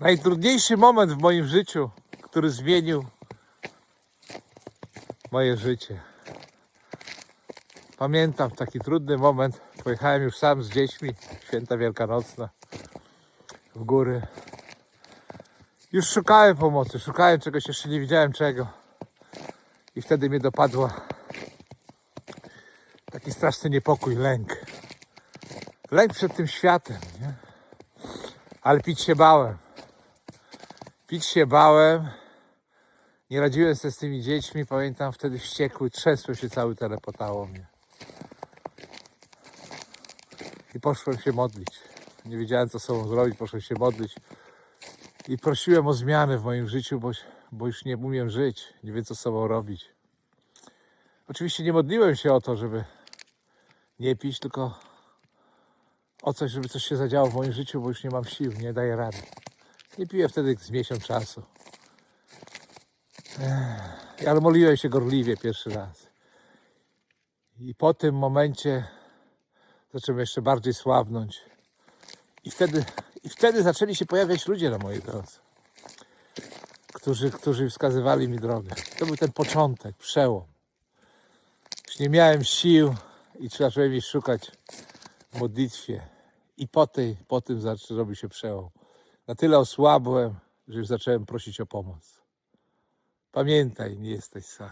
Najtrudniejszy moment w moim życiu, który zmienił moje życie. Pamiętam taki trudny moment. Pojechałem już sam z dziećmi, święta wielkanocna, w góry. Już szukałem pomocy, szukałem czegoś, jeszcze nie wiedziałem czego. I wtedy mnie dopadła taki straszny niepokój, lęk. Lęk przed tym światem, nie? Ale pić się bałem. Pić się bałem. Nie radziłem sobie z tymi dziećmi. Pamiętam wtedy wściekły, trzęsło się cały telepotało mnie. I poszłem się modlić. Nie wiedziałem co sobą zrobić, poszłem się modlić. I prosiłem o zmianę w moim życiu, bo, bo już nie umiem żyć. Nie wiem co sobą robić. Oczywiście nie modliłem się o to, żeby nie pić, tylko o coś, żeby coś się zadziało w moim życiu, bo już nie mam sił, nie daję rady. Nie piję wtedy z miesiąc czasu. Ech, ale modliłem się gorliwie pierwszy raz. I po tym momencie zacząłem jeszcze bardziej słabnąć. I wtedy, I wtedy zaczęli się pojawiać ludzie na mojej drodze, którzy, którzy wskazywali mi drogę. To był ten początek, przełom. Już nie miałem sił i zacząłem ich szukać w modlitwie. I po, tej, po tym zaczę- zrobił się przełom. Na tyle osłabłem, że już zacząłem prosić o pomoc. Pamiętaj, nie jesteś sam.